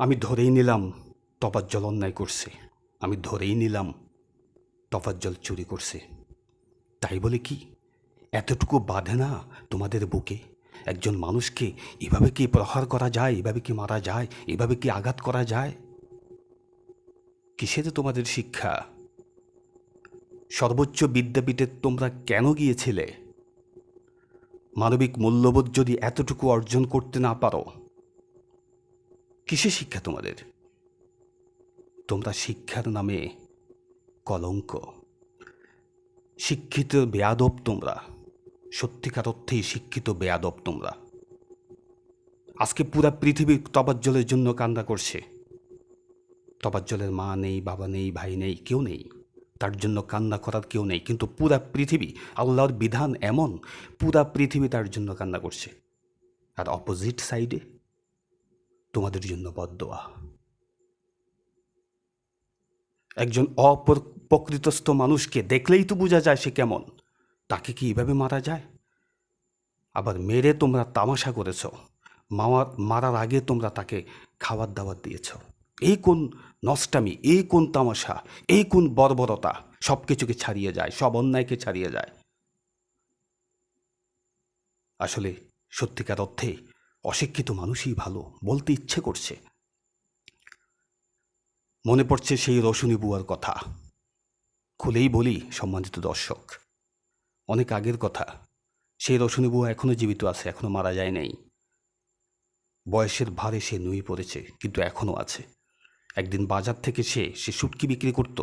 আমি ধরেই নিলাম তফাজ্জল অন্যায় করছে। আমি ধরেই নিলাম তফাজ্জল চুরি করছে। তাই বলে কি? এতটুকু বাধে না তোমাদের বুকে? একজন মানুষকে এভাবে কি প্রহার করা যায়? এভাবে কি মারা যায়? এভাবে কি আঘাত করা যায়? কিসের তোমাদের শিক্ষা? সর্বোচ্চ বিদ্যাপীঠে তোমরা কেন গিয়েছিলে? মানবিক মূল্যবোধ যদি এতটুকু অর্জন করতে না পারো কিসে শিক্ষা তোমাদের? তোমরা শিক্ষার নামে কলঙ্ক। শিক্ষিত বেয়াদব তোমরা, সত্যিকার অর্থেই শিক্ষিত বেয়াদব তোমরা। আজকে পুরা পৃথিবী তবাজ্জলের জন্য কান্না করছে। তবাজ্জলের মা নেই, বাবা নেই, ভাই নেই, কেউ নেই। তার জন্য কান্না করার কেউ নেই। কিন্তু পুরা পৃথিবী, আল্লাহর বিধান এমন, পুরা পৃথিবী তার জন্য কান্না করছে। আর অপোজিট সাইডে তোমাদের জন্য বদোয়া একজন অপ্রকৃতস্থ মানুষকে দেখলেই তো বোঝা যায় সে কেমন। তাকে কি এইভাবে মারা যায়? আবার মেরে তোমরা তামাশা করেছ মামার মারার আগে তোমরা তাকে খাবার দাবার দিয়েছ। এই কোন নষ্টামি, এই কোন তামাশা, এই কোন বর্বরতা সব কিছুকে ছাড়িয়ে যায়, সব অন্যায়কে ছাড়িয়ে যায়। আসলে সত্যিকার অর্থে অশিক্ষিত মানুষই ভালো, বলতে ইচ্ছে করছে। মনে পড়ছে সেই রশনি বুয়ার কথা। খুলেই বলি, সম্মানিত দর্শক, অনেক আগের কথা। সেই রশনি বুয়া এখনও জীবিত আছে এখনও মারা যায় নাই। বয়সের ভারে সে নুয়ে পড়েছে, কিন্তু এখনও আছে। একদিন বাজার থেকে সে সে সুটকি বিক্রি করত,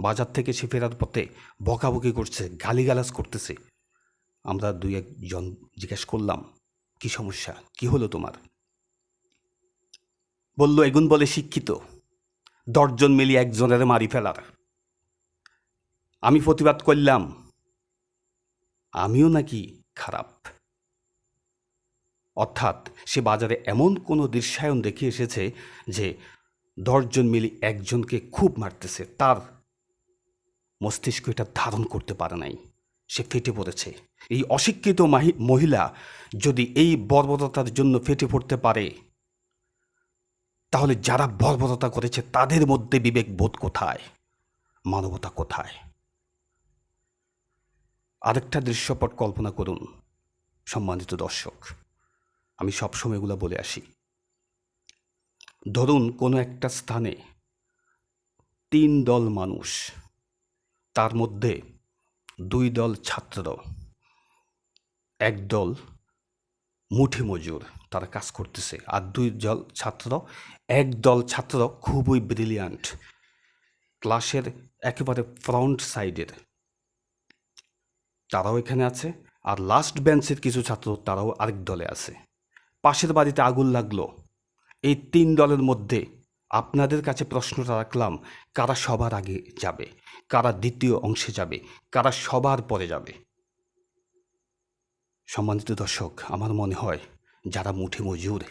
বাজার থেকে সে ফেরার পথে বকাবকি করছে, গালিগালাজ করতেছে। আমরা দুই একজন জিজ্ঞেস করলাম কি সমস্যা? কি হলো তোমার? বলল, এগুন বলে শিক্ষিত। দশজন মিলিয়ে একজনের মারি ফেলার। আমি প্রতিবাদ করলাম। আমিও নাকি খারাপ। অর্থাৎ সে বাজারে এমন কোনো দৃশ্যায়ন দেখে এসেছে যে দশজন মিলে একজনকে খুব মারতেছে। তার মস্তিষ্ক এটা ধারণ করতে পারে নাই। সে ফেটে পড়েছে। এই অশিক্ষিত মাহি- মহিলা যদি এই বর্বরতার জন্য ফেটে পড়তে পারে, তাহলে যারা বর্বরতা করেছে তাদের মধ্যে বিবেক বোধ কোথায়? মানবতা কোথায়? আরেকটা দৃশ্যপট কল্পনা করুন, সম্মানিত দর্শক। আমি সবসময় এগুলো বলে আসি। ধরুন কোনো একটা স্থানে তিন দল মানুষ, তার মধ্যে দুই দল ছাত্র, এক দল মুঠি মজুর তারা কাজ করতেছে। আর দুই দল ছাত্র এক দল ছাত্র খুবই ব্রিলিয়ান্ট ক্লাসের একেবারে ফ্রন্ট সাইডের তারাও এখানে আছে। আর লাস্ট বেঞ্চের কিছু ছাত্র তারাও আরেক দলে আছে। পাশের বাড়িতে আগুন লাগল। এই তিন দলের মধ্যে আপনাদের কাছে প্রশ্নটা রাখলাম, কারা সবার আগে যাবে? কারা দ্বিতীয় অংশে যাবে? কারা সবার পরে যাবে? সম্মানিত দর্শক, আমার মনে হয় যারা মুঠে মজুর,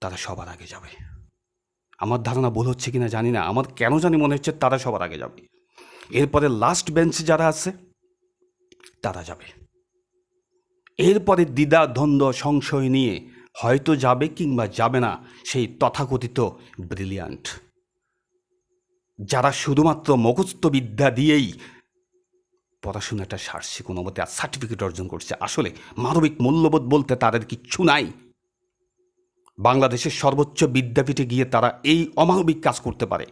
তারা সবার আগে যাবে। আমার ধারণা ভুল হচ্ছে কিনা জানি না, আমার কেন জানি মনে হচ্ছে তারা সবার আগে যাবে। এরপরে লাস্ট বেঞ্চে যারা আছে, তারা যাবে। এরপরে দ্বিধা, দ্বন্দ্ব, সংশয় নিয়ে হয়তো যাবে কিংবা যাবে না, সেই তথাকথিত ব্রিলিয়ান্ট যারা শুধুমাত্র মুখস্থ বিদ্যা দিয়েই পড়াশোনাটা সারছে কোনো মতে আর সার্টিফিকেট অর্জন করছে। আসলে মানবিক মূল্যবোধ বলতে তাদের কিচ্ছু নাই। বাংলাদেশের সর্বোচ্চ বিদ্যাপীঠে গিয়ে তারা এই অমানবিক কাজ করতে পারে।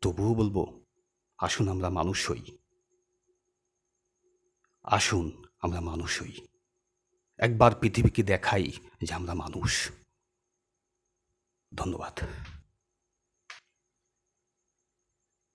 তবুও বলব, আসুন আমরা মানুষ হই। আসুন আমরা মানুষ হই। একবার পৃথিবীকে দেখাই যে আমরা মানুষ। ধন্যবাদ।